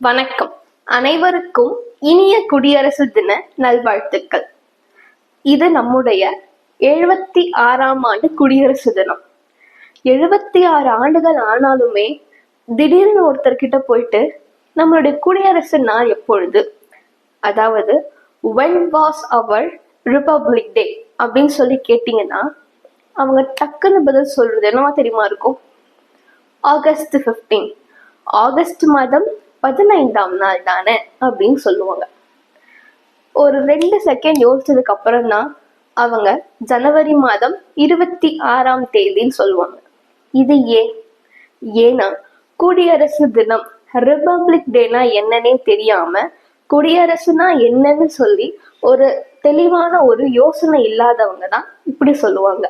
வணக்கம். அனைவருக்கும் இனிய குடியரசு தின நல்வாழ்த்துக்கள். இது நம்முடைய எழுபத்தி ஆறாம் ஆண்டு குடியரசு தினம். எழுபத்தி ஆறு ஆண்டுகள் ஆனாலுமே திடீர்னு ஒருத்தர்கிட்ட போயிட்டு நம்மளுடைய குடியரசு நாள் எப்பொழுது? அதாவது when was our republic day அப்படின்னு சொல்லி கேட்டிங்கன்னா அவங்க டக்குன்னு பதில் சொல்றது என்னவா தெரியுமா இருக்கும்? ஆகஸ்ட் 15 ஆகஸ்ட் மாதம் பதினைந்தாம் நாள் தானே அப்படின்னு சொல்லுவாங்க. ஒரு ரெண்டு செகண்ட் யோசிச்சதுக்கு அப்புறம் தான் அவங்க ஜனவரி மாதம் இருபத்தி ஆறாம் தேதின்னு சொல்லுவாங்க. இது ஏன்? ஏன்னா குடியரசு தினம் ரிபப்ளிக் டேனா என்னன்னே தெரியாம குடியரசுனா என்னன்னு சொல்லி ஒரு தெளிவான ஒரு யோசனை இல்லாதவங்க தான் இப்படி சொல்லுவாங்க.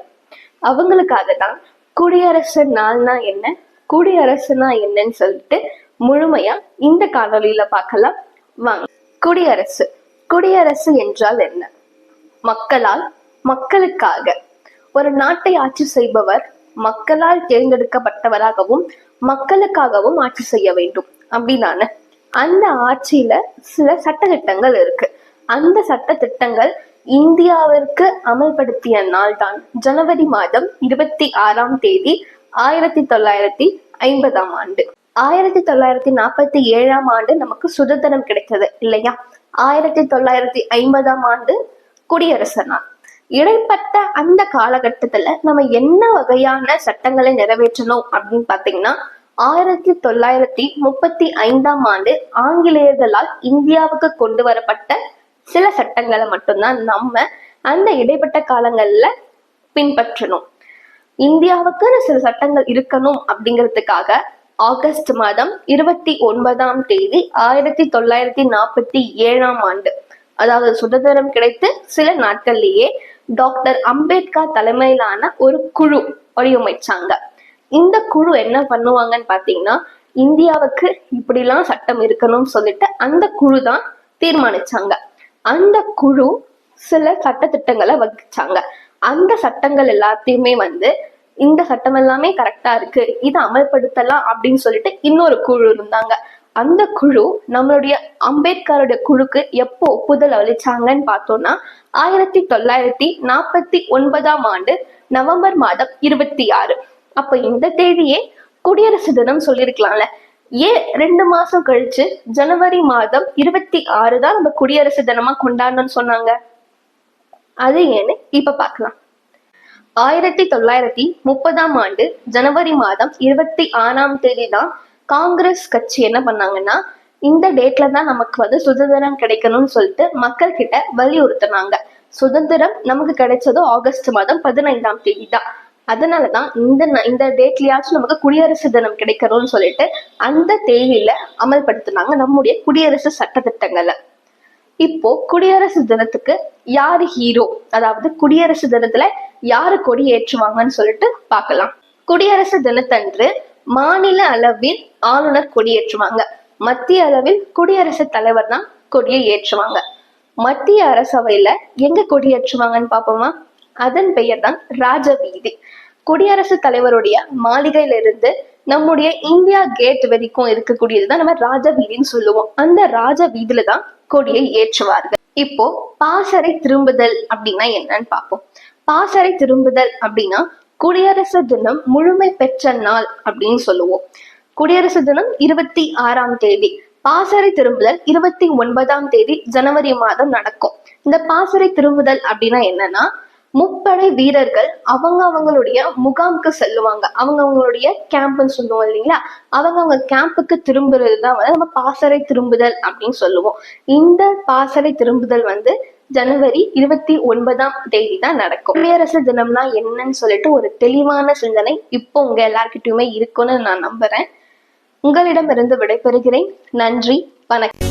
அவங்களுக்காக தான் குடியரசு நாள்னா என்ன? குடியரசுனா என்னன்னு சொல்லிட்டு முழுமையா இந்த காணொலியில பார்க்கலாம். வாங்க. குடியரசு. குடியரசு என்றால் என்ன? மக்களால் மக்களுக்காக. ஒரு நாட்டை ஆட்சி செய்பவர் மக்களால் தேர்ந்தெடுக்கப்பட்டவராகவும் மக்களுக்காகவும் ஆட்சி செய்ய வேண்டும். அப்படிதானே அந்த ஆட்சியில சில சட்டத்திட்டங்கள் இருக்கு. அந்த சட்ட திட்டங்கள் இந்தியாவிற்கு அமல்படுத்திய நாள் தான் ஜனவரி மாதம் இருபத்தி ஆறாம் தேதி ஆயிரத்தி தொள்ளாயிரத்தி ஐம்பதாம் ஆண்டு. ஆயிரத்தி தொள்ளாயிரத்தி நாற்பத்தி ஏழாம் ஆண்டு நமக்கு சுதந்திரம் கிடைத்தது இல்லையா? ஆயிரத்தி தொள்ளாயிரத்தி ஐம்பதாம் ஆண்டு குடியரசு நாள் இடைப்பட்ட அந்த காலகட்டத்துல நம்ம என்ன வகையான சட்டங்களை நிறைவேற்றணும் அப்படின்னு பாத்தீங்கன்னா ஆயிரத்தி தொள்ளாயிரத்தி முப்பத்தி ஐந்தாம் ஆண்டு ஆங்கிலேயர்களால் இந்தியாவுக்கு கொண்டு வரப்பட்ட சில சட்டங்களை மட்டும்தான் நம்ம அந்த இடைப்பட்ட காலங்கள்ல பின்பற்றணும். இந்தியாவுக்குன்னு சில சட்டங்கள் இருக்கணும் அப்படிங்கிறதுக்காக ஆகஸ்ட் மாதம் இருபத்தி ஒன்பதாம் தேதி ஆயிரத்தி தொள்ளாயிரத்தி நாற்பத்தி ஏழாம் ஆண்டு. அதாவது சுதந்திரம் கிடைத்து சில நாட்கள்லயே டாக்டர் அம்பேத்கர் தலைமையிலான ஒரு குழு வடிவமைச்சாங்க. இந்த குழு என்ன பண்ணுவாங்கன்னு பாத்தீங்கன்னா இந்தியாவுக்கு இப்படிலாம் சட்டம் இருக்கணும்னு சொல்லிட்டு அந்த குழு தான் தீர்மானிச்சாங்க. அந்த குழு சில சட்டத்திட்டங்களை வகுச்சாங்க. அந்த சட்டங்கள் எல்லாத்தையுமே வந்து இந்த சட்டம் எல்லாமே கரெக்டா இருக்கு. இதை அமல்படுத்தலாம் அப்படின்னு சொல்லிட்டு இன்னொரு குழு இருந்தாங்க. அந்த குழு நம்மளுடைய அம்பேத்கருடைய குழுக்கு எப்போ ஒப்புதல் அளிச்சாங்கன்னு பார்த்தோம்னா ஆயிரத்தி தொள்ளாயிரத்தி நாற்பத்தி ஒன்பதாம் ஆண்டு நவம்பர் மாதம் இருபத்தி ஆறு. அப்ப இந்த தேதியே குடியரசு தினம் சொல்லியிருக்கலாம்ல. ஏன் ரெண்டு மாசம் கழிச்சு ஜனவரி மாதம் இருபத்தி ஆறு தான் நம்ம குடியரசு தினமா கொண்டாடணும்னு சொன்னாங்க. அது ஏன்னு இப்ப பார்க்கலாம். ஆயிரத்தி தொள்ளாயிரத்தி முப்பதாம் ஆண்டு ஜனவரி மாதம் இருபத்தி ஆறாம் தேதி தான் காங்கிரஸ் கட்சி என்ன பண்ணாங்கன்னா இந்த டேட்ல தான் நமக்கு வந்து சுதந்திரம் கிடைக்கணும்னு சொல்லிட்டு மக்கள் கிட்ட வலியுறுத்தினாங்க. சுதந்திரம் நமக்கு கிடைச்சதும் ஆகஸ்ட் மாதம் பதினைந்தாம் தேதி தான் அதனாலதான் இந்த இந்த டேட்லயாச்சும் நமக்கு குடியரசு தினம் கிடைக்கணும்னு சொல்லிட்டு அந்த தேதியில அமல்படுத்தினாங்க நம்முடைய குடியரசு சட்ட திட்டங்களை இப்போ குடியரசு தினத்துக்கு யாரு ஹீரோ அதாவது குடியரசு தினத்துல யாரு கொடி ஏற்றுவாங்கன்னு சொல்லிட்டு பார்க்கலாம். குடியரசு தினத்தன்று மாநில அளவில் ஆளுநர் கொடியேற்றுவாங்க மத்திய அளவில் குடியரசு தலைவர் தான் கொடியை ஏற்றுவாங்க. மத்திய அரசவையில எங்க கொடியேற்றுவாங்கன்னு பார்ப்போமா? அதன் பெயர் தான் ராஜவீதி. குடியரசு தலைவருடைய மாளிகையில இருந்து நம்முடைய இந்தியா கேட் வரைக்கும் இருக்கக்கூடியதுதான் நம்ம ராஜவீதின்னு சொல்லுவோம். அந்த ராஜவீதியில தான் கொடியை ஏற்றுவார்கள். இப்போ பாசறை திரும்புதல் அப்படின்னா என்னன்னு பார்ப்போம். பாசறை திரும்புதல் அப்படின்னா குடியரசு தினம் முழுமை பெற்ற நாள் அப்படின்னு சொல்லுவோம். குடியரசு தினம் இருபத்தி ஆறாம் தேதி பாசறை திரும்புதல் இருபத்தி ஒன்பதாம் தேதி ஜனவரி மாதம் நடக்கும். இந்த பாசறை திரும்புதல் அப்படின்னா என்னன்னா முப்படை வீரர்கள் அவங்க அவங்களுடைய முகாமுக்கு செல்லுவாங்க. அவங்க அவங்களுடைய கேம்ப்னு சொல்லுவோம் இல்லைங்களா? அவங்க அவங்க கேம்புக்கு திரும்புறது தான் வந்து நம்ம பாசறை திரும்புதல் அப்படின்னு சொல்லுவோம். இந்த பாசறை திரும்புதல் வந்து ஜனவரி இருபத்தி ஒன்பதாம் தேதி தான் நடக்கும். குடியரசு தினம்னா என்னன்னு சொல்லிட்டு ஒரு தெளிவான சிந்தனை இப்போ உங்க எல்லார்கிட்டயுமே இருக்கும்னு நான் நம்புறேன். உங்களிடமிருந்து விடைபெறுகிறேன். நன்றி. வணக்கம்.